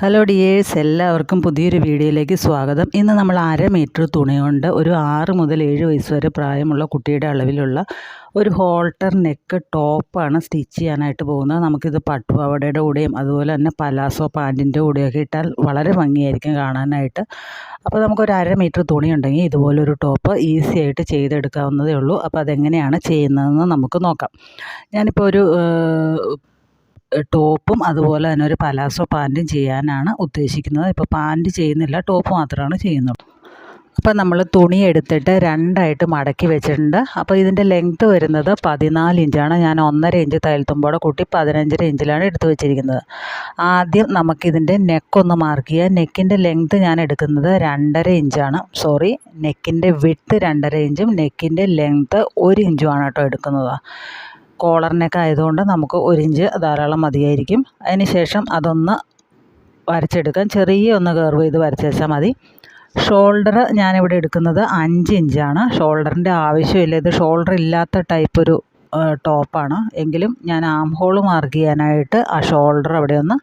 Hello dears എല്ലാവർക്കും പുതിയൊരു വീഡിയോയിലേക്ക് സ്വാഗതം. ഇന്ന് നമ്മൾ അര മീറ്റർ തുണി കൊണ്ട് ഒരു ആറ് മുതൽ ഏഴ് വയസ്സ് വരെ പ്രായമുള്ള കുട്ടിയുടെ അളവിലുള്ള ഒരു ഹോൾട്ടർ നെക്ക് ടോപ്പാണ് സ്റ്റിച്ച് ചെയ്യാനായിട്ട് പോകുന്നത്. നമുക്കിത് പട്ടുപാവടയുടെ കൂടെയും അതുപോലെ തന്നെ പലാസോ പാന്റിന്റെ കൂടെയൊക്കെ ഇട്ടാൽ വളരെ ഭംഗിയായിരിക്കും കാണാനായിട്ട്. അപ്പോൾ നമുക്കൊരു അര മീറ്റർ തുണി ഉണ്ടെങ്കിൽ ഇതുപോലൊരു ടോപ്പ് ഈസി ആയിട്ട് ചെയ്തെടുക്കാവുന്നതേ ഉള്ളൂ. അപ്പോൾ അതെങ്ങനെയാണ് ചെയ്യുന്നതെന്ന് നമുക്ക് നോക്കാം. ഞാനിപ്പോൾ ഒരു ടോപ്പും അതുപോലെ തന്നെ ഒരു പലാസോ പാന്റും ചെയ്യാനാണ് ഉദ്ദേശിക്കുന്നത്. ഇപ്പോൾ പാന്റ് ചെയ്യുന്നില്ല ടോപ്പ് മാത്രമാണ് ചെയ്യുന്നത്. അപ്പോൾ നമ്മൾ തുണി എടുത്തിട്ട് രണ്ടായിട്ട് മടക്കി വെച്ചിട്ടുണ്ട്. അപ്പോൾ ഇതിന്റെ ലെങ്ത്ത് വരുന്നത് പതിനാല് ഇഞ്ചാണ് ഞാൻ ഒന്നര ഇഞ്ച് തയ്യൽത്തുമ്പോടെ കൂട്ടി പതിനഞ്ചര ഇഞ്ചിലാണ് എടുത്തു വെച്ചിരിക്കുന്നത്. ആദ്യം നമുക്കിതിന്റെ നെക്കൊന്ന് മാർക്ക് ചെയ്യാം. നെക്കിന്റെ ലെങ്ത്ത് ഞാൻ എടുക്കുന്നത് രണ്ടര ഇഞ്ചാണ് സോറി നെക്കിന്റെ വിട്ട് രണ്ടര ഇഞ്ചും നെക്കിന്റെ ലെങ്ത്ത് ഒരു ഇഞ്ചുമാണ് കേട്ടോ എടുക്കുന്നത്. കോളർ നെക്ക് ആയതുകൊണ്ട് നമുക്ക് ഒരു ഇഞ്ച് ധാരാളം മതിയായിരിക്കും. അതിന് ശേഷം അതൊന്ന് വരച്ചെടുക്കാം. ചെറിയ ഒന്ന് കർവ് ചെയ്ത് വരച്ച് വെച്ചാൽ മതി. ഷോൾഡർ ഞാനിവിടെ എടുക്കുന്നത് അഞ്ച് ഇഞ്ചാണ്. ഷോൾഡറിന്റെ ആവശ്യമില്ല. ഇത് ഷോൾഡർ ഇല്ലാത്ത ടൈപ്പ് ഒരു ടോപ്പാണ് എങ്കിലും ഞാൻ ആം ഹോൾ മാർക്ക് ചെയ്യാനായിട്ട് ആ ഷോൾഡർ അവിടെ ഒന്ന്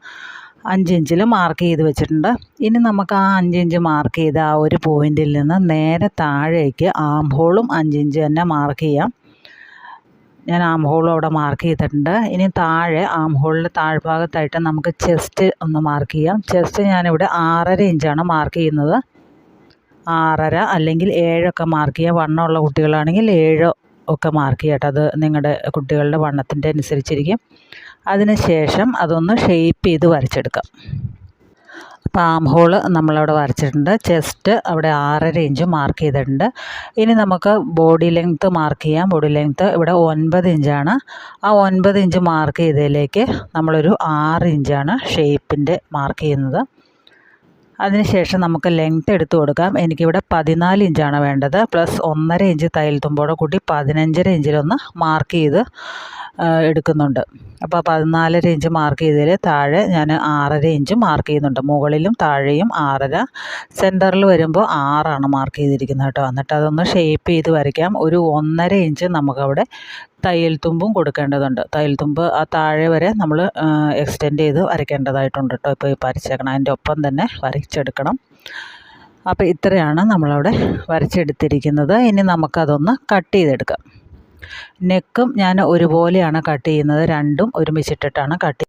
അഞ്ച് ഇഞ്ചിൽ മാർക്ക് ചെയ്ത് വെച്ചിട്ടുണ്ട്. ഇനി നമുക്ക് ആ അഞ്ച് ഇഞ്ച് മാർക്ക് ചെയ്ത ആ ഒരു പോയിന്റിൽ നിന്ന് നേരെ താഴേക്ക് ആം ഹോളും അഞ്ച് ഇഞ്ച് തന്നെ മാർക്ക് ചെയ്യാം. ഞാൻ ആം ഹോളും അവിടെ മാർക്ക് ചെയ്തിട്ടുണ്ട്. ഇനി താഴെ ആം ഹോളിന്റെ താഴ്ഭാഗത്തായിട്ട് നമുക്ക് ചെസ്റ്റ് ഒന്ന് മാർക്ക് ചെയ്യാം. ചെസ്റ്റ് ഞാനിവിടെ ആറര ഇഞ്ചാണ് മാർക്ക് ചെയ്യുന്നത്. ആറര അല്ലെങ്കിൽ ഏഴൊക്കെ മാർക്ക് ചെയ്യാം. വണ്ണമുള്ള കുട്ടികളാണെങ്കിൽ ഏഴോ ഒക്കെ മാർക്ക് ചെയ്യട്ടെ അത് നിങ്ങളുടെ കുട്ടികളുടെ വണ്ണത്തിന്റെ അനുസരിച്ചിരിക്കും. അതിന് ശേഷം അതൊന്ന് ഷേപ്പ് ചെയ്ത് വരച്ചെടുക്കാം. പാം ഹോൾ നമ്മളവിടെ വരച്ചിട്ടുണ്ട്. ചെസ്റ്റ് അവിടെ ആറര ഇഞ്ച് മാർക്ക് ചെയ്തിട്ടുണ്ട്. ഇനി നമുക്ക് ബോഡി ലെങ്ത്ത് മാർക്ക് ചെയ്യാം. ബോഡി ലെങ്ത്ത് ഇവിടെ ഒൻപത് ഇഞ്ചാണ് ആ ഒൻപത് ഇഞ്ച് മാർക്ക് ചെയ്തതിലേക്ക് നമ്മളൊരു ആറ് ഇഞ്ചാണ് ഷേപ്പിന്റെ മാർക്ക് ചെയ്യുന്നത്. അതിനുശേഷം നമുക്ക് ലെങ്ത്ത് എടുത്തു കൊടുക്കാം. എനിക്കിവിടെ പതിനാല് ഇഞ്ചാണ് വേണ്ടത്. പ്ലസ് ഒന്നര ഇഞ്ച് തയ്യൽ തുമ്പോടെ കൂട്ടി പതിനഞ്ചര ഇഞ്ചിലൊന്ന് മാർക്ക് ചെയ്ത് എടുക്കുന്നുണ്ട്. അപ്പോൾ പതിനാലര ഇഞ്ച് മാർക്ക് ചെയ്തതിൽ താഴെ ഞാൻ ആറര ഇഞ്ച് മാർക്ക് ചെയ്യുന്നുണ്ട്. മുകളിലും താഴെയും ആറര സെന്ററിൽ വരുമ്പോൾ ആറാണ് മാർക്ക് ചെയ്തിരിക്കുന്നത് കേട്ടോ. എന്നിട്ട് അതൊന്ന് ഷേപ്പ് ചെയ്ത് വരയ്ക്കാം. ഒരു ഒന്നര ഇഞ്ച് നമുക്കവിടെ തയ്യൽ തുമ്പും കൊടുക്കേണ്ടതുണ്ട്. തയ്യൽ തുമ്പ് ആ താഴെ വരെ നമ്മൾ എക്സ്റ്റെൻഡ് ചെയ്ത് വരയ്ക്കേണ്ടതായിട്ടുണ്ട് കേട്ടോ. ഇപ്പോൾ ഈ വരച്ചേക്കണം. അതിന്റെ ഒപ്പം തന്നെ വരച്ചെടുക്കണം. അപ്പോൾ ഇത്രയാണ് നമ്മളവിടെ വരച്ചെടുത്തിരിക്കുന്നത്. ഇനി നമുക്കതൊന്ന് കട്ട് ചെയ്തെടുക്കാം. നെക്കും ഞാൻ ഒരുപോലെയാണ് കട്ട് ചെയ്യുന്നത്. രണ്ടും ഒരുമിച്ചിട്ടിട്ടാണ് കട്ട്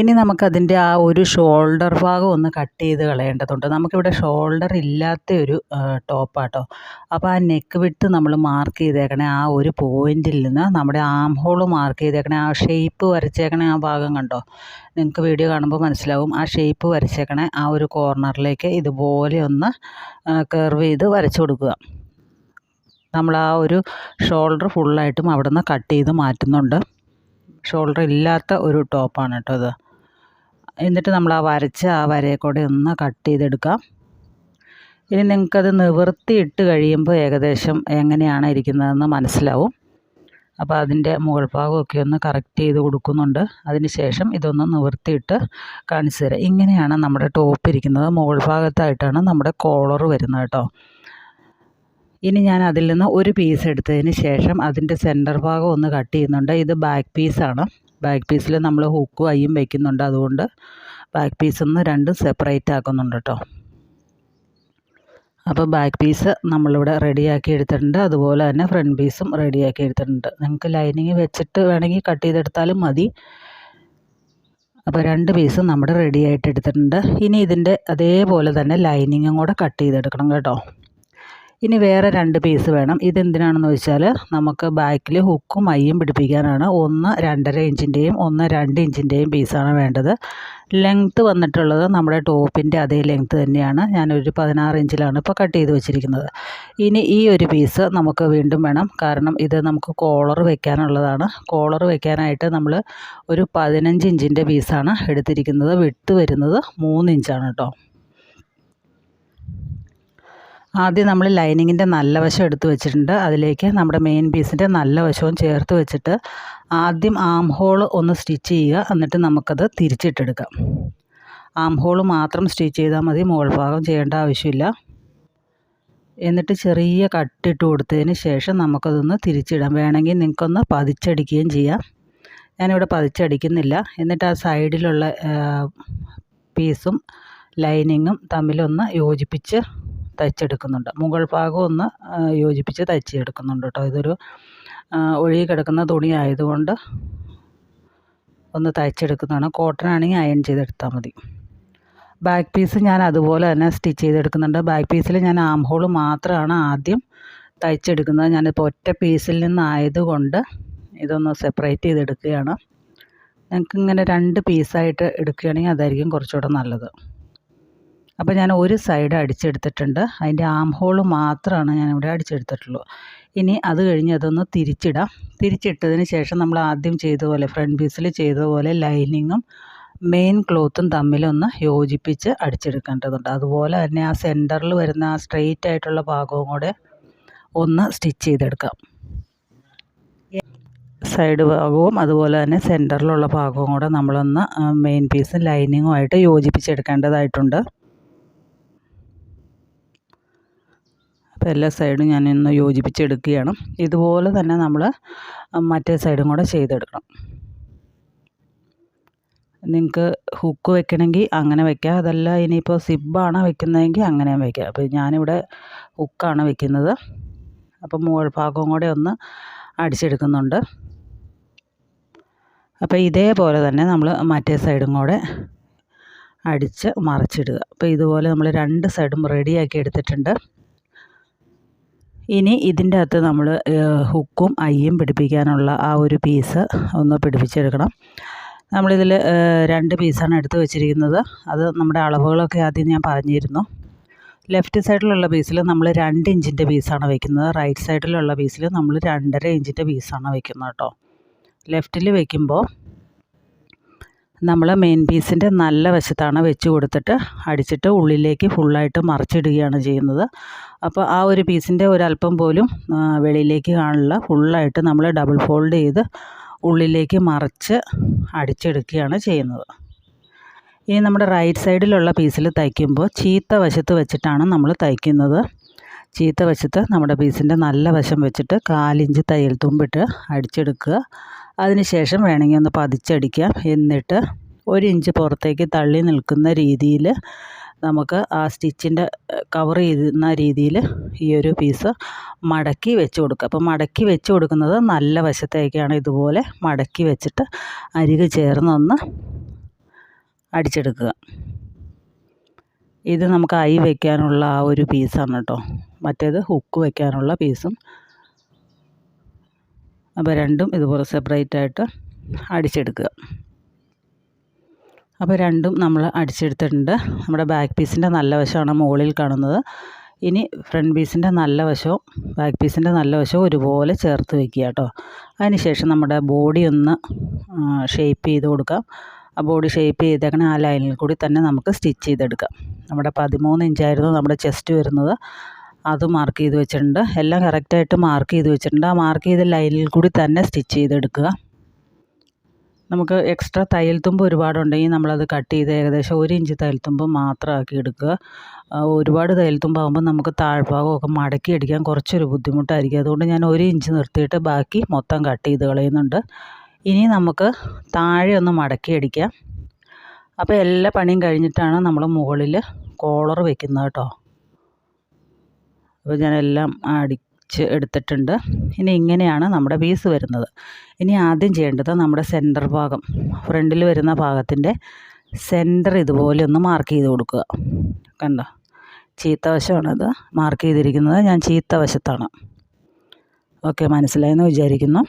ഇനി നമുക്കതിന്റെ ആ ഒരു ഷോൾഡർ ഭാഗം ഒന്ന് കട്ട് ചെയ്ത് കളയേണ്ടതുണ്ട്. നമുക്കിവിടെ ഷോൾഡർ ഇല്ലാത്ത ഒരു ടോപ്പാട്ടോ. അപ്പോൾ ആ നെക്ക് വിട്ട് നമ്മൾ മാർക്ക് ചെയ്തേക്കണേ ആ ഒരു പോയിന്റിൽ നിന്ന് നമ്മുടെ ആം ഹോൾ മാർക്ക് ചെയ്തേക്കണേ ആ ഷേപ്പ് വരച്ചേക്കണേ ആ ഭാഗം കണ്ടോ? നിങ്ങൾക്ക് വീഡിയോ കാണുമ്പോൾ മനസ്സിലാവും. ആ ഷേപ്പ് വരച്ചേക്കണേ ആ ഒരു കോർണറിലേക്ക് ഇതുപോലെ ഒന്ന് കർവ് ചെയ്ത് വരച്ചു കൊടുക്കുക. നമ്മൾ ആ ഒരു ഷോൾഡർ ഫുള്ളായിട്ടും അവിടെ നിന്ന് കട്ട് ചെയ്ത് മാറ്റുന്നുണ്ട്. ഷോൾഡർ ഇല്ലാത്ത ഒരു ടോപ്പാണ് കേട്ടോ അത് എന്നിട്ട് നമ്മൾ ആ വരച്ച ആ വരയെ കൂടെ ഒന്ന് കട്ട് ചെയ്തെടുക്കാം. ഇനി നിങ്ങൾക്കത് നിവർത്തിയിട്ട് കഴിയുമ്പോൾ ഏകദേശം എങ്ങനെയാണ് ഇരിക്കുന്നതെന്ന് മനസ്സിലാവും. അപ്പോൾ അതിന്റെ മുകൾ ഭാഗമൊക്കെ ഒന്ന് കറക്റ്റ് ചെയ്ത് കൊടുക്കുന്നുണ്ട്. അതിന് ശേഷം ഇതൊന്ന് നിവർത്തിയിട്ട് കാണിച്ചു തരാം. ഇങ്ങനെയാണ് നമ്മുടെ ടോപ്പ് ഇരിക്കുന്നത്. മുകൾ ഭാഗത്തായിട്ടാണ് നമ്മുടെ കോളർ വരുന്നത് കേട്ടോ. ഇനി ഞാൻ അതിൽ നിന്ന് ഒരു പീസ് എടുത്തതിന് ശേഷം അതിന്റെ സെന്റർ ഭാഗം ഒന്ന് കട്ട് ചെയ്യുന്നുണ്ട്. ഇത് ബാക്ക് പീസാണ് ബാക്ക് പീസിൽ നമ്മൾ ഹുക്കും അയ്യും വയ്ക്കുന്നുണ്ട് അതുകൊണ്ട് ബാക്ക് പീസിൽ നിന്ന് രണ്ടും സെപ്പറേറ്റ് ആക്കുന്നുണ്ട് കേട്ടോ അപ്പോൾ ബാക്ക് പീസ് നമ്മളിവിടെ റെഡിയാക്കി എടുത്തിട്ടുണ്ട്. അതുപോലെ തന്നെ ഫ്രണ്ട് പീസും റെഡിയാക്കി എടുത്തിട്ടുണ്ട്. നിങ്ങൾക്ക് ലൈനിങ് വെച്ചിട്ട് വേണമെങ്കിൽ കട്ട് ചെയ്തെടുത്താലും മതി. അപ്പോൾ രണ്ട് പീസും നമ്മുടെ റെഡി ആയിട്ട് എടുത്തിട്ടുണ്ട്. ഇനി ഇതിന്റെ അതേപോലെ തന്നെ ലൈനിങ്ങും കൂടെ കട്ട് ചെയ്തെടുക്കണം കേട്ടോ. ഇനി വേറെ രണ്ട് പീസ് വേണം. ഇതെന്തിനാണെന്ന് വെച്ചാൽ നമുക്ക് ബാക്കിൽ ഹുക്കും മയ്യും പിടിപ്പിക്കാനാണ്. ഒന്ന് രണ്ടര ഇഞ്ചിന്റെയും ഒന്ന് രണ്ട് ഇഞ്ചിന്റെയും പീസാണ് വേണ്ടത്. ലെങ്ത്ത് വന്നിട്ടുള്ളത് നമ്മുടെ ടോപ്പിന്റെ അതേ ലെങ്ത്ത് തന്നെയാണ്. ഞാനൊരു പതിനാറ് ഇഞ്ചിലാണ് ഇപ്പോൾ കട്ട് ചെയ്ത് വെച്ചിരിക്കുന്നത്. ഇനി ഈ ഒരു പീസ് നമുക്ക് വീണ്ടും വേണം. കാരണം ഇത് നമുക്ക് കോളർ വെക്കാനുള്ളതാണ്. കോളർ വെക്കാനായിട്ട് നമ്മൾ ഒരു പതിനഞ്ച് ഇഞ്ചിന്റെ പീസാണ് എടുത്തിരിക്കുന്നത്. വിട്ട് വരുന്നത് മൂന്ന് ഇഞ്ചാണ് കേട്ടോ. ആദ്യം നമ്മൾ ലൈനിങ്ങിന്റെ നല്ല വശം എടുത്ത് വെച്ചിട്ടുണ്ട്. അതിലേക്ക് നമ്മുടെ മെയിൻ പീസിന്റെ നല്ല വശവും ചേർത്ത് വെച്ചിട്ട് ആദ്യം ആം ഹോൾ ഒന്ന് സ്റ്റിച്ച് ചെയ്യുക. എന്നിട്ട് നമുക്കത് തിരിച്ചിട്ടെടുക്കാം. ആം ഹോൾ മാത്രം സ്റ്റിച്ച് ചെയ്താൽ മതി. മുകൾ ഭാഗം ചെയ്യേണ്ട ആവശ്യമില്ല. എന്നിട്ട് ചെറിയ കട്ടിട്ട് കൊടുത്തതിന് ശേഷം നമുക്കതൊന്ന് തിരിച്ചിടാം. വേണമെങ്കിൽ നിങ്ങൾക്കൊന്ന് പതിച്ചടിക്കുകയും ചെയ്യാം. ഞാനിവിടെ പതിച്ചടിക്കുന്നില്ല. എന്നിട്ട് ആ സൈഡിലുള്ള പീസും ലൈനിങ്ങും തമ്മിലൊന്ന് യോജിപ്പിച്ച് തയ്ച്ചെടുക്കുന്നുണ്ട്. മുകൾ ഭാഗം ഒന്ന് യോജിപ്പിച്ച് തയ്ച്ചെടുക്കുന്നുണ്ട് കേട്ടോ. ഇതൊരു ഒഴുകി കിടക്കുന്ന തുണി ആയതുകൊണ്ട് ഒന്ന് തയ്ച്ചെടുക്കുന്നതാണ്. കോട്ടൺ ആണെങ്കിൽ അയൺ ചെയ്തെടുത്താൽ മതി. ബാക്ക് പീസ് ഞാൻ അതുപോലെ തന്നെ സ്റ്റിച്ച് ചെയ്തെടുക്കുന്നുണ്ട്. ബാക്ക് പീസിൽ ഞാൻ ആം ഹോൾ മാത്രമാണ് ആദ്യം തയ്ച്ചെടുക്കുന്നത്. ഞാനിപ്പോൾ ഒറ്റ പീസിൽ നിന്നായതുകൊണ്ട് ഇതൊന്ന് സെപ്പറേറ്റ് ചെയ്തെടുക്കുകയാണ്. നിങ്ങൾക്ക് ഇങ്ങനെ രണ്ട് പീസായിട്ട് എടുക്കുകയാണെങ്കിൽ അതായിരിക്കും കുറച്ചുകൂടെ നല്ലത്. അപ്പോൾ ഞാൻ ഒരു സൈഡ് അടിച്ചെടുത്തിട്ടുണ്ട്. അതിന്റെ ആം ഹോൾ മാത്രമാണ് ഞാനിവിടെ അടിച്ചെടുത്തിട്ടുള്ളൂ. ഇനി അത് കഴിഞ്ഞ് അതൊന്ന് തിരിച്ചിടാം. തിരിച്ചിട്ടതിന് ശേഷം നമ്മൾ ആദ്യം ചെയ്ത പോലെ ഫ്രണ്ട് പീസിൽ ചെയ്ത പോലെ ലൈനിങ്ങും മെയിൻ ക്ലോത്തും തമ്മിലൊന്ന് യോജിപ്പിച്ച് അടിച്ചെടുക്കേണ്ടതുണ്ട്. അതുപോലെ തന്നെ ആ സെന്ററിൽ വരുന്ന ആ സ്ട്രെയിറ്റ് ആയിട്ടുള്ള ഭാഗവും കൂടെ ഒന്ന് സ്റ്റിച്ച് ചെയ്തെടുക്കാം. സൈഡ് ഭാഗവും അതുപോലെ തന്നെ സെന്ററിലുള്ള ഭാഗവും കൂടെ നമ്മളൊന്ന് മെയിൻ പീസും ലൈനിങ്ങുമായിട്ട് യോജിപ്പിച്ചെടുക്കേണ്ടതായിട്ടുണ്ട്. അപ്പോൾ എല്ലാ സൈഡും ഞാനൊന്ന് യോജിപ്പിച്ചെടുക്കുകയാണ്. ഇതുപോലെ തന്നെ നമ്മൾ മറ്റേ സൈഡും കൂടെ ചെയ്തെടുക്കണം. നിങ്ങൾക്ക് ഹുക്ക് വെക്കണമെങ്കിൽ അങ്ങനെ വെക്കാം. അതല്ല ഇനിയിപ്പോൾ സിബാണ് വെക്കുന്നതെങ്കിൽ അങ്ങനെയും വെക്കാം. അപ്പോൾ ഞാനിവിടെ ഹുക്കാണ് വെക്കുന്നത്. അപ്പോൾ മുകൾ ഭാഗവും കൂടെ ഒന്ന് അടിച്ചെടുക്കുന്നുണ്ട്. അപ്പോൾ ഇതേപോലെ തന്നെ നമ്മൾ മറ്റേ സൈഡും കൂടെ അടിച്ച് മറച്ചിടുക. അപ്പോൾ ഇതുപോലെ നമ്മൾ രണ്ട് സൈഡും റെഡിയാക്കി എടുത്തിട്ടുണ്ട്. ഇനി ഇതിന്റെ അകത്ത് നമ്മൾ ഹുക്കും അയ്യും പിടിപ്പിക്കാനുള്ള ആ ഒരു പീസ് ഒന്ന് പിടിപ്പിച്ചെടുക്കണം. നമ്മളിതിൽ രണ്ട് പീസാണ് എടുത്ത് വെച്ചിരിക്കുന്നത്. അത് നമ്മുടെ അളവുകളൊക്കെ ആദ്യം ഞാൻ പറഞ്ഞിരുന്നു. ലെഫ്റ്റ് സൈഡിലുള്ള പീസിൽ നമ്മൾ രണ്ട് ഇഞ്ചിന്റെ പീസാണ് വെക്കുന്നത്. റൈറ്റ് സൈഡിലുള്ള പീസിൽ നമ്മൾ രണ്ടര ഇഞ്ചിന്റെ പീസാണ് വെക്കുന്നത് കേട്ടോ. ലെഫ്റ്റിൽ വെക്കുമ്പോൾ നമ്മൾ മെയിൻ പീസിന്റെ നല്ല വശത്താണ് വെച്ച് കൊടുത്തിട്ട് അടിച്ചിട്ട് ഉള്ളിലേക്ക് ഫുള്ളായിട്ട് മറിച്ചിടുകയാണ് ചെയ്യുന്നത്. അപ്പോൾ ആ ഒരു പീസിന്റെ ഒരല്പം പോലും വെളിയിലേക്ക് കാണില്ല. ഫുള്ളായിട്ട് നമ്മൾ ഡബിൾ ഫോൾഡ് ചെയ്ത് ഉള്ളിലേക്ക് മറിച്ച് അടിച്ചെടുക്കുകയാണ് ചെയ്യുന്നത്. ഇനി നമ്മുടെ റൈറ്റ് സൈഡിലുള്ള പീസിൽ തയ്ക്കുമ്പോൾ ചീത്ത വശത്ത് വെച്ചിട്ടാണ് നമ്മൾ തയ്ക്കുന്നത്. ചീത്ത വശത്ത് നമ്മുടെ പീസിന്റെ നല്ല വശം വെച്ചിട്ട് കാലിഞ്ച് തയ്യൽ തുമ്പിട്ട് അടിച്ചെടുക്കുക. അതിനുശേഷം വേണമെങ്കിൽ ഒന്ന് പതിച്ചടിക്കാം. എന്നിട്ട് ഒരു ഇഞ്ച് പുറത്തേക്ക് തള്ളി നിൽക്കുന്ന രീതിയിൽ നമുക്ക് ആ സ്റ്റിച്ചിന്റെ കവർ ചെയ്യുന്ന രീതിയിൽ ഈ ഒരു പീസ് മടക്കി വെച്ച് കൊടുക്കുക. അപ്പോൾ മടക്കി വെച്ച് കൊടുക്കുന്നത് നല്ല വശത്തേക്കാണ് ഇതുപോലെ മടക്കി വെച്ചിട്ട് അരികെ ചേർന്നൊന്ന് അടിച്ചെടുക്കുക. ഇത് നമുക്ക് ഐ വയ്ക്കാനുള്ള ആ ഒരു പീസാണ് കേട്ടോ. മറ്റേത് ഹുക്ക് വയ്ക്കാനുള്ള പീസും. അപ്പോൾ രണ്ടും ഇതുപോലെ സെപ്പറേറ്റ് ആയിട്ട് അടിച്ചെടുക്കുക. അപ്പോൾ രണ്ടും നമ്മൾ അടിച്ചെടുത്തിട്ടുണ്ട്. നമ്മുടെ ബാക്ക് പീസിന്റെ നല്ല വശമാണ് മുകളിൽ കാണുന്നത്. ഇനി ഫ്രണ്ട് പീസിന്റെ നല്ല വശവും ബാക്ക് പീസിന്റെ നല്ല വശവും ഒരുപോലെ ചേർത്ത് വെക്കുക കേട്ടോ. അതിന് ശേഷം നമ്മുടെ ബോഡി ഒന്ന് ഷേപ്പ് ചെയ്ത് കൊടുക്കാം. ആ ബോഡി ഷേപ്പ് ചെയ്തേക്കണ ആ ലൈനിൽ കൂടി തന്നെ നമുക്ക് സ്റ്റിച്ച് ചെയ്തെടുക്കാം. നമ്മുടെ പതിമൂന്ന് ഇഞ്ചായിരുന്നു നമ്മുടെ ചെസ്റ്റ് വരുന്നത്. അത് മാർക്ക് ചെയ്ത് വെച്ചിട്ടുണ്ട്. എല്ലാം കറക്റ്റായിട്ട് മാർക്ക് ചെയ്ത് വെച്ചിട്ടുണ്ട്. ആ മാർക്ക് ചെയ്ത ലൈനിൽ കൂടി തന്നെ സ്റ്റിച്ച് ചെയ്തെടുക്കുക. നമുക്ക് എക്സ്ട്രാ തയ്യൽ തുമ്പ് ഒരുപാടുണ്ടെങ്കിൽ നമ്മളത് കട്ട് ചെയ്ത് ഏകദേശം ഒരു ഇഞ്ച് തയ്യൽ തുമ്പ് മാത്രമാക്കി എടുക്കുക. ഒരുപാട് തയ്യൽ തുമ്പാകുമ്പോൾ നമുക്ക് താഴ്ഭാഗമൊക്കെ മടക്കി അടിക്കാൻ കുറച്ചൊരു ബുദ്ധിമുട്ടായിരിക്കും. അതുകൊണ്ട് ഞാൻ ഒരു ഇഞ്ച് നിർത്തിയിട്ട് ബാക്കി മൊത്തം കട്ട് ചെയ്ത് കളയുന്നുണ്ട്. ഇനി നമുക്ക് താഴെ ഒന്ന് മടക്കി അടിക്കാം. അപ്പോൾ എല്ലാ പണിയും കഴിഞ്ഞിട്ടാണ് നമ്മൾ മുകളിൽ കോളർ വെക്കുന്നത് കേട്ടോ. അപ്പോൾ ഞാനെല്ലാം അടിച്ച് എടുത്തിട്ടുണ്ട്. ഇനി ഇങ്ങനെയാണ് നമ്മുടെ പീസ് വരുന്നത്. ഇനി ആദ്യം ചെയ്യേണ്ടത് നമ്മുടെ സെന്റർ ഭാഗം ഫ്രണ്ടിൽ വരുന്ന ഭാഗത്തിന്റെ സെന്റർ ഇതുപോലെ ഒന്ന് മാർക്ക് ചെയ്ത് കൊടുക്കുക. കണ്ടോ? ചീത്ത വശമാണത്. മാർക്ക് ചെയ്തിരിക്കുന്നത് ഞാൻ ചീത്ത വശത്താണ്. ഓക്കെ മനസ്സിലായെന്ന് വിചാരിക്കുന്നു.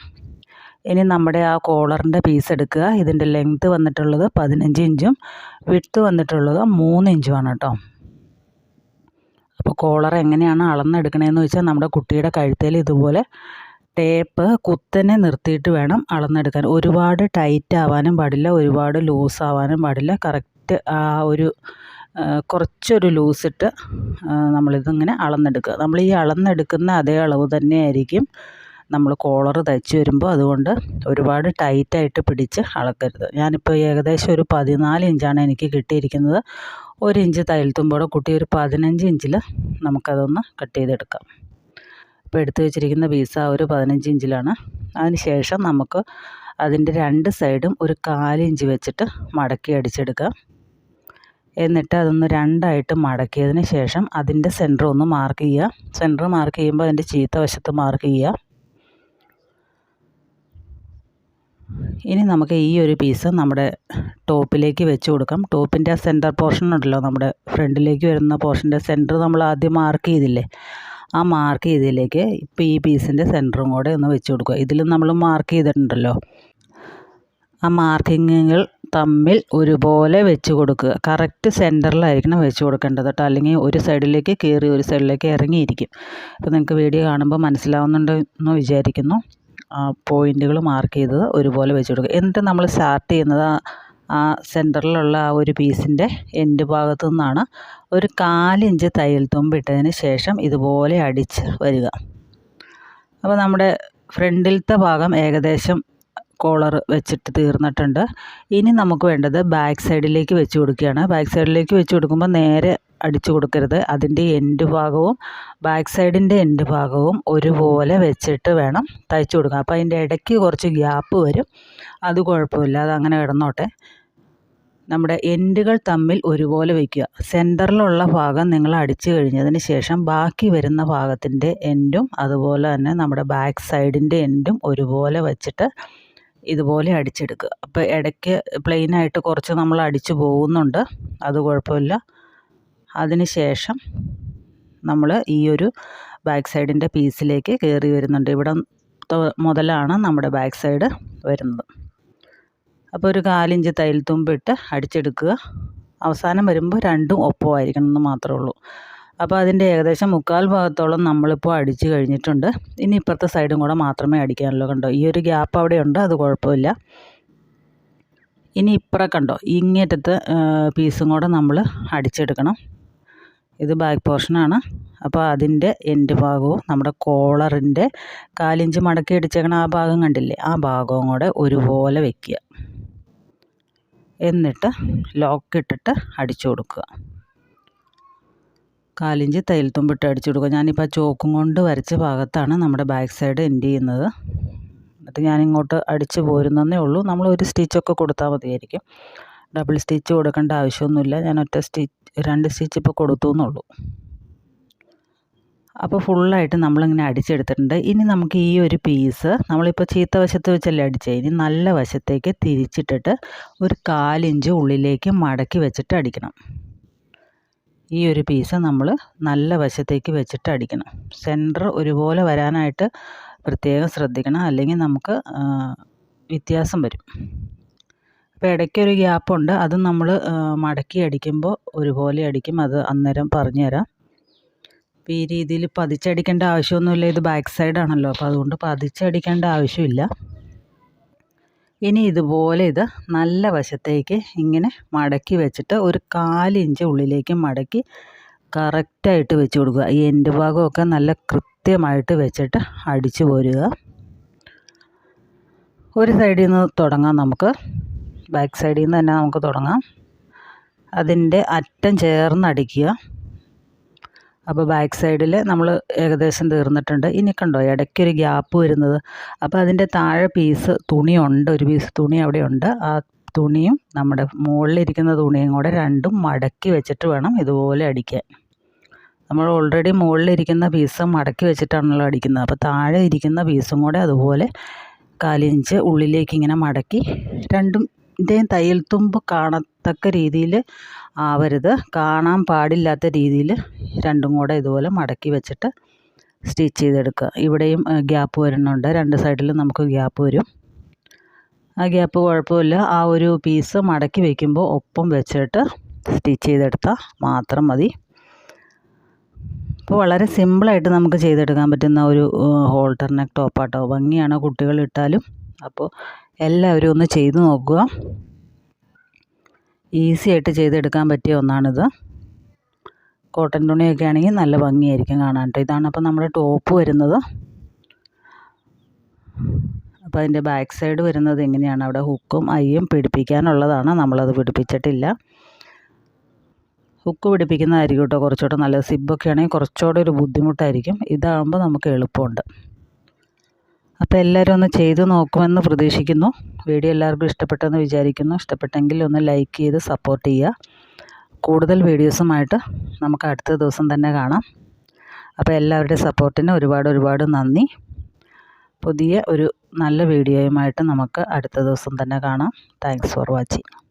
ഇനി നമ്മുടെ ആ കോളറിന്റെ പീസ് എടുക്കുക. ഇതിന്റെ ലെങ്ത്ത് വന്നിട്ടുള്ളത് പതിനഞ്ച് ഇഞ്ചും വിട്ത്ത് വന്നിട്ടുള്ളത് മൂന്ന് ഇഞ്ചുമാണ് കേട്ടോ. അപ്പോൾ കോളർ എങ്ങനെയാണ് അളന്നെടുക്കണതെന്ന് വെച്ചാൽ നമ്മുടെ കുട്ടിയുടെ കഴുത്തിൽ ഇതുപോലെ ടേപ്പ് കുത്തനെ നിർത്തിയിട്ട് വേണം അളന്നെടുക്കാൻ. ഒരുപാട് ടൈറ്റ് ആവാനും പാടില്ല ഒരുപാട് ലൂസ് ആവാനും പാടില്ല. കറക്റ്റ് ആ ഒരു കുറച്ചൊരു ലൂസിട്ട് നമ്മളിതിങ്ങനെ അളന്നെടുക്കുക. നമ്മൾ ഈ അളന്നെടുക്കുന്ന അതേ അളവ് തന്നെയായിരിക്കും നമ്മൾ കോളർ തയ്ച്ച് വരുമ്പോൾ അതുകൊണ്ട് ഒരുപാട് ടൈറ്റായിട്ട് പിടിച്ച് അളക്കരുത്. ഞാനിപ്പോൾ ഏകദേശം ഒരു പതിനാല് ഇഞ്ചാണ് എനിക്ക് കിട്ടിയിരിക്കുന്നത്. ഒരു ഇഞ്ച് തയ്യൽത്തുമ്പോടെ കുട്ടി ഒരു പതിനഞ്ച് ഇഞ്ചിൽ നമുക്കതൊന്ന് കട്ട് ചെയ്തെടുക്കാം. ഇപ്പോൾ എടുത്തു വെച്ചിരിക്കുന്ന പീസ ഒരു പതിനഞ്ച് ഇഞ്ചിലാണ്. അതിന് ശേഷം നമുക്ക് അതിന്റെ രണ്ട് സൈഡും ഒരു കാലിഞ്ച് വെച്ചിട്ട് മടക്കി അടിച്ചെടുക്കുക എന്നിട്ട് അതൊന്ന് രണ്ടായിട്ട് മടക്കിയതിന് ശേഷം അതിന്റെ സെന്റർ ഒന്ന് മാർക്ക് ചെയ്യുക. സെന്റർ മാർക്ക് ചെയ്യുമ്പോൾ അതിന്റെ ചീത്ത വശത്ത് മാർക്ക് ചെയ്യുക. ഇനി നമുക്ക് ഈ ഒരു പീസ് നമ്മുടെ ടോപ്പിലേക്ക് വെച്ച് കൊടുക്കാം. ടോപ്പിന്റെ ആ സെന്റർ പോർഷൻ ഉണ്ടല്ലോ നമ്മുടെ ഫ്രണ്ടിലേക്ക് വരുന്ന പോർഷന്റെ സെന്റർ നമ്മൾ ആദ്യം മാർക്ക് ചെയ്തില്ലേ? ആ മാർക്ക് ചെയ്തതിലേക്ക് ഇപ്പോൾ ഈ പീസിന്റെ സെന്ററും കൂടെ ഒന്ന് വെച്ച് കൊടുക്കുക. ഇതിലും നമ്മൾ മാർക്ക് ചെയ്തിട്ടുണ്ടല്ലോ. ആ മാർക്കിങ്ങുകൾ തമ്മിൽ ഒരുപോലെ വെച്ച് കൊടുക്കുക. കറക്റ്റ് സെന്ററിലായിരിക്കണം വെച്ച് കൊടുക്കേണ്ടത് കേട്ടോ. അല്ലെങ്കിൽ ഒരു സൈഡിലേക്ക് കയറി ഒരു സൈഡിലേക്ക് ഇറങ്ങിയിരിക്കും. അപ്പോൾ നിങ്ങൾക്ക് വീഡിയോ കാണുമ്പോൾ മനസ്സിലാവുന്നുണ്ടെന്ന് വിചാരിക്കുന്നു. പോയിന്റുകൾ മാർക്ക് ചെയ്തത് ഒരുപോലെ വെച്ച് കൊടുക്കുക. എന്നിട്ട് നമ്മൾ സ്റ്റാർട്ട് ചെയ്യുന്നത് ആ- സെന്ററിലുള്ള ആ ഒരു പീസിന്റെ എൻഡ് ഭാഗത്തു നിന്നാണ് ഒരു കാലിഞ്ച് തയ്യൽ തുമ്പിട്ടതിന് ശേഷം ഇതുപോലെ അടിച്ച് വരിക. അപ്പോൾ നമ്മുടെ ഫ്രണ്ടിലത്തെ ഭാഗം ഏകദേശം കോളർ വെച്ചിട്ട് തീർന്നിട്ടുണ്ട്. ഇനി നമുക്ക് വേണ്ടത് ബാക്ക് സൈഡിലേക്ക് വെച്ച് കൊടുക്കുകയാണ്. ബാക്ക് സൈഡിലേക്ക് വെച്ച് കൊടുക്കുമ്പോൾ നേരെ അടിച്ചു കൊടുക്കരുത്. അതിന്റെ എൻഡ് ഭാഗവും ബാക്ക് സൈഡിന്റെ എൻഡ് ഭാഗവും ഒരുപോലെ വെച്ചിട്ട് വേണം തയ്ച്ചു കൊടുക്കാൻ. അപ്പോൾ അതിന്റെ ഇടയ്ക്ക് കുറച്ച് ഗ്യാപ്പ് വരും. അത് കുഴപ്പമില്ല. അത് അങ്ങനെ കിടന്നോട്ടെ. നമ്മുടെ എൻഡുകൾ തമ്മിൽ ഒരുപോലെ വയ്ക്കുക സെന്ററിലുള്ള ഭാഗം നിങ്ങൾ അടിച്ചു കഴിഞ്ഞതിന് ശേഷം ബാക്കി വരുന്ന ഭാഗത്തിന്റെ എൻഡും അതുപോലെ തന്നെ നമ്മുടെ ബാക്ക് സൈഡിന്റെ എൻഡും ഒരുപോലെ വച്ചിട്ട് ഇതുപോലെ അടിച്ചെടുക്കുക. അപ്പോൾ ഇടയ്ക്ക് പ്ലെയിനായിട്ട് കുറച്ച് നമ്മൾ അടിച്ചു പോകുന്നുണ്ട്. അത് കുഴപ്പമില്ല. അതിന് ശേഷം നമ്മൾ ഈ ഒരു ബാക്ക് സൈഡിന്റെ പീസിലേക്ക് കയറി വരുന്നുണ്ട്. ഇവിടെ മുതലാണ് നമ്മുടെ ബാക്ക് സൈഡ് വരുന്നത്. അപ്പോൾ ഒരു കാലിഞ്ച് തയ്യൽ തുമ്പിട്ട് അടിച്ചെടുക്കുക. അവസാനം വരുമ്പോൾ രണ്ടും ഒപ്പമായിരിക്കണം എന്ന് മാത്രമേ ഉള്ളൂ. അപ്പോൾ അതിന്റെ ഏകദേശം മുക്കാൽ ഭാഗത്തോളം നമ്മളിപ്പോൾ അടിച്ച് കഴിഞ്ഞിട്ടുണ്ട്. ഇനി ഇപ്പുറത്തെ സൈഡും കൂടെ മാത്രമേ അടിക്കാനുള്ളൂ കണ്ടോ? ഈ ഒരു ഗ്യാപ്പ് അവിടെ ഉണ്ട് അത് കുഴപ്പമില്ല. ഇനി ഇപ്പുറം കണ്ടോ? ഇങ്ങേറ്റത്തെ പീസും കൂടെ നമ്മൾ അടിച്ചെടുക്കണം. ഇത് ബാക്ക് പോർഷനാണ്. അപ്പോൾ അതിന്റെ എൻഡ് ഭാഗവും നമ്മുടെ കോളറിന്റെ കാലിഞ്ച് മടക്കി അടിച്ചേക്കണ ആ ഭാഗം കണ്ടില്ലേ? ആ ഭാഗവും കൂടെ ഒരുപോലെ വെക്കുക. എന്നിട്ട് ലോക്ക് ഇട്ടിട്ട് അടിച്ചു കൊടുക്കുക. കാലിഞ്ച് തയ്യൽ തുമ്പിട്ട് അടിച്ചു കൊടുക്കുക. ഞാനിപ്പോൾ ചോക്കും കൊണ്ട് വരച്ച ഭാഗത്താണ് നമ്മുടെ ബാക്ക് സൈഡ് എൻഡ് ചെയ്യുന്നത്. എന്നിട്ട് ഞാനിങ്ങോട്ട് അടിച്ച് പോരുന്നതേ ഉള്ളൂ. നമ്മൾ ഒരു സ്റ്റിച്ചൊക്കെ കൊടുത്താൽ മതിയായിരിക്കും. ഡബിൾ സ്റ്റിച്ച് കൊടുക്കേണ്ട ആവശ്യമൊന്നുമില്ല. ഞാൻ ഒറ്റ സ്റ്റിച്ച് രണ്ട് സ്റ്റിച്ച് ഇപ്പോൾ കൊടുത്തു എന്നുള്ളൂ. അപ്പോൾ ഫുള്ളായിട്ട് നമ്മളിങ്ങനെ അടിച്ചെടുത്തിട്ടുണ്ട്. ഇനി നമുക്ക് ഈ ഒരു പീസ് നമ്മളിപ്പോൾ ചീത്ത വശത്ത് വെച്ചല്ലേ അടിച്ചത് ഇനി നല്ല വശത്തേക്ക് തിരിച്ചിട്ടിട്ട് ഒരു കാലിഞ്ച് ഉള്ളിലേക്ക് മടക്കി വെച്ചിട്ട് അടിക്കണം. ഈ ഒരു പീസ് നമ്മൾ നല്ല വശത്തേക്ക് വെച്ചിട്ട് അടിക്കണം. സെന്റർ ഒരുപോലെ വരാനായിട്ട് പ്രത്യേകം ശ്രദ്ധിക്കണം. അല്ലെങ്കിൽ നമുക്ക് വ്യത്യാസം വരും. അപ്പോൾ ഇടയ്ക്കൊരു ഗ്യാപ്പുണ്ട് അത് നമ്മൾ മടക്കി അടിക്കുമ്പോൾ ഒരുപോലെ അടിക്കും. അത് അന്നേരം പറഞ്ഞു തരാം. അപ്പോൾ ഈ രീതിയിൽ പതിച്ചടിക്കേണ്ട ആവശ്യമൊന്നുമില്ല. ഇത് ബാക്ക് സൈഡാണല്ലോ അപ്പോൾ അതുകൊണ്ട് പതിച്ചടിക്കേണ്ട ആവശ്യമില്ല. ഇനി ഇതുപോലെ ഇത് നല്ല വശത്തേക്ക് ഇങ്ങനെ മടക്കി വെച്ചിട്ട് ഒരു കാലിഞ്ച് ഉള്ളിലേക്ക് മടക്കി കറക്റ്റായിട്ട് വെച്ച് കൊടുക്കുക. ഈ എന്റെ ഭാഗമൊക്കെ നല്ല കൃത്യമായിട്ട് വെച്ചിട്ട് അടിച്ചു പോരുക. ഒരു സൈഡിൽ നിന്ന് തുടങ്ങാം നമുക്ക്. ബാക്ക് സൈഡിൽ നിന്ന് തന്നെ നമുക്ക് തുടങ്ങാം. അതിന്റെ അറ്റം ചേർന്ന് അടിക്കുക അപ്പോൾ ബാക്ക് സൈഡിൽ നമ്മൾ ഏകദേശം തീർന്നിട്ടുണ്ട്. ഇനി കണ്ടോ ഇടയ്ക്കൊരു ഗ്യാപ്പ് വരുന്നത്. അപ്പോൾ അതിന്റെ താഴെ പീസ് തുണിയുണ്ട് ഒരു പീസ് തുണി അവിടെ ഉണ്ട്. ആ തുണിയും നമ്മുടെ മുകളിലിരിക്കുന്ന തുണിയും കൂടെ രണ്ടും മടക്കി വെച്ചിട്ട് വേണം ഇതുപോലെ അടിക്കാൻ. നമ്മൾ ഓൾറെഡി മുകളിലിരിക്കുന്ന പീസ് മടക്കി വെച്ചിട്ടാണല്ലോ അടിക്കുന്നത്. അപ്പോൾ താഴെ ഇരിക്കുന്ന പീസും കൂടെ അതുപോലെ കാലിഞ്ച് ഉള്ളിലേക്ക് ഇങ്ങനെ മടക്കി രണ്ടും ഇതിന്റെയും തയ്യൽ തുമ്പ് കാണത്തക്ക രീതിയിൽ ആവരുത്. കാണാൻ പാടില്ലാത്ത രീതിയിൽ രണ്ടും കൂടെ ഇതുപോലെ മടക്കി വെച്ചിട്ട് സ്റ്റിച്ച് ചെയ്തെടുക്കുക. ഇവിടെയും ഗ്യാപ്പ് വരുന്നുണ്ട്. രണ്ട് സൈഡിലും നമുക്ക് ഗ്യാപ്പ് വരും. ആ ഗ്യാപ്പ് കുഴപ്പമില്ല. ആ ഒരു പീസ് മടക്കി വയ്ക്കുമ്പോൾ ഒപ്പം വെച്ചിട്ട് സ്റ്റിച്ച് ചെയ്തെടുത്താൽ മാത്രം മതി. അപ്പോൾ വളരെ സിമ്പിളായിട്ട് നമുക്ക് ചെയ്തെടുക്കാൻ പറ്റുന്ന ഒരു ഹോൾട്ടർ നെക്ക് ടോപ്പാട്ടോ. ഭംഗിയാണ് കുട്ടികൾ ഇട്ടാലും അപ്പോൾ എല്ലാവരും ഒന്ന് ചെയ്തു നോക്കുക. ഈസി ആയിട്ട് ചെയ്തെടുക്കാൻ പറ്റിയ ഒന്നാണിത്. കോട്ടൺ തുണിയൊക്കെ ആണെങ്കിൽ നല്ല ഭംഗിയായിരിക്കും കാണാൻ കേട്ടോ ഇതാണ് അപ്പോൾ നമ്മുടെ ടോപ്പ് വരുന്നത്. അപ്പോൾ അതിന്റെ ബാക്ക് സൈഡ് വരുന്നത് എങ്ങനെയാണ് അവിടെ ഹുക്കും അയ്യും പിടിപ്പിക്കാനുള്ളതാണ്. നമ്മളത് പിടിപ്പിച്ചിട്ടില്ല. ഹുക്ക് പിടിപ്പിക്കുന്നതായിരിക്കും കേട്ടോ കുറച്ചുകൂടെ നല്ലത് സിബൊക്കെ ആണെങ്കിൽ കുറച്ചുകൂടെ ഒരു ബുദ്ധിമുട്ടായിരിക്കും. ഇതാകുമ്പോൾ നമുക്ക് എളുപ്പമുണ്ട്. അപ്പോൾ എല്ലാവരും ഒന്ന് ചെയ്തു നോക്കുമെന്ന് പ്രതീക്ഷിക്കുന്നു. വീഡിയോ എല്ലാവർക്കും ഇഷ്ടപ്പെട്ടെന്ന് വിചാരിക്കുന്നു. ഇഷ്ടപ്പെട്ടെങ്കിൽ ഒന്ന് ലൈക്ക് ചെയ്ത് സപ്പോർട്ട് ചെയ്യുക. കൂടുതൽ വീഡിയോസുമായിട്ട് നമുക്ക് അടുത്ത ദിവസം തന്നെ കാണാം. അപ്പോൾ എല്ലാവരുടെ സപ്പോർട്ടിന് ഒരുപാട് ഒരുപാട് നന്ദി. പുതിയ ഒരു നല്ല വീഡിയോയുമായിട്ട് നമുക്ക് അടുത്ത ദിവസം തന്നെ കാണാം. Thanks for watching